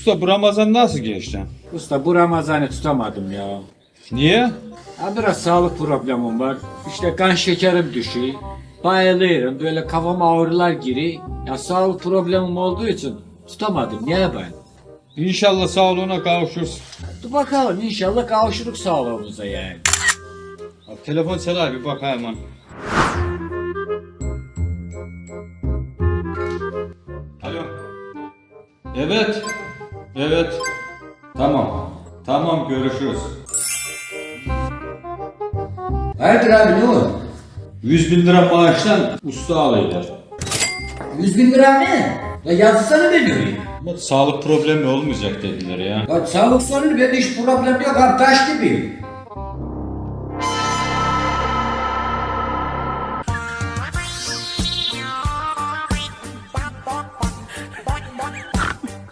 Usta bu Ramazan nasıl geçti? Usta bu Ramazan'ı tutamadım ya. Niye? Ya biraz sağlık problemim var. İşte kan şekerim düşüyor. Bayılıyorum. Böyle kafama ağrılar giri. Ya sağlık problemim olduğu için tutamadım. Niye ben? İnşallah sağlığına kavuşursun. Dur bakalım inşallah kavuşuruk sağlığımıza yani. Abi, telefon çalar bir bak hemen. Evet. Evet. Tamam. Tamam görüşürüz. Hayırdır abi ne oldu? 100 bin lira maaştan usta alıyorlar. 100 bin lira ne? Ya yazsana oraya. Ama sağlık problemi olmayacak dediler ya. Ya sağlık sorunu benim hiç problem yok abi taş gibi.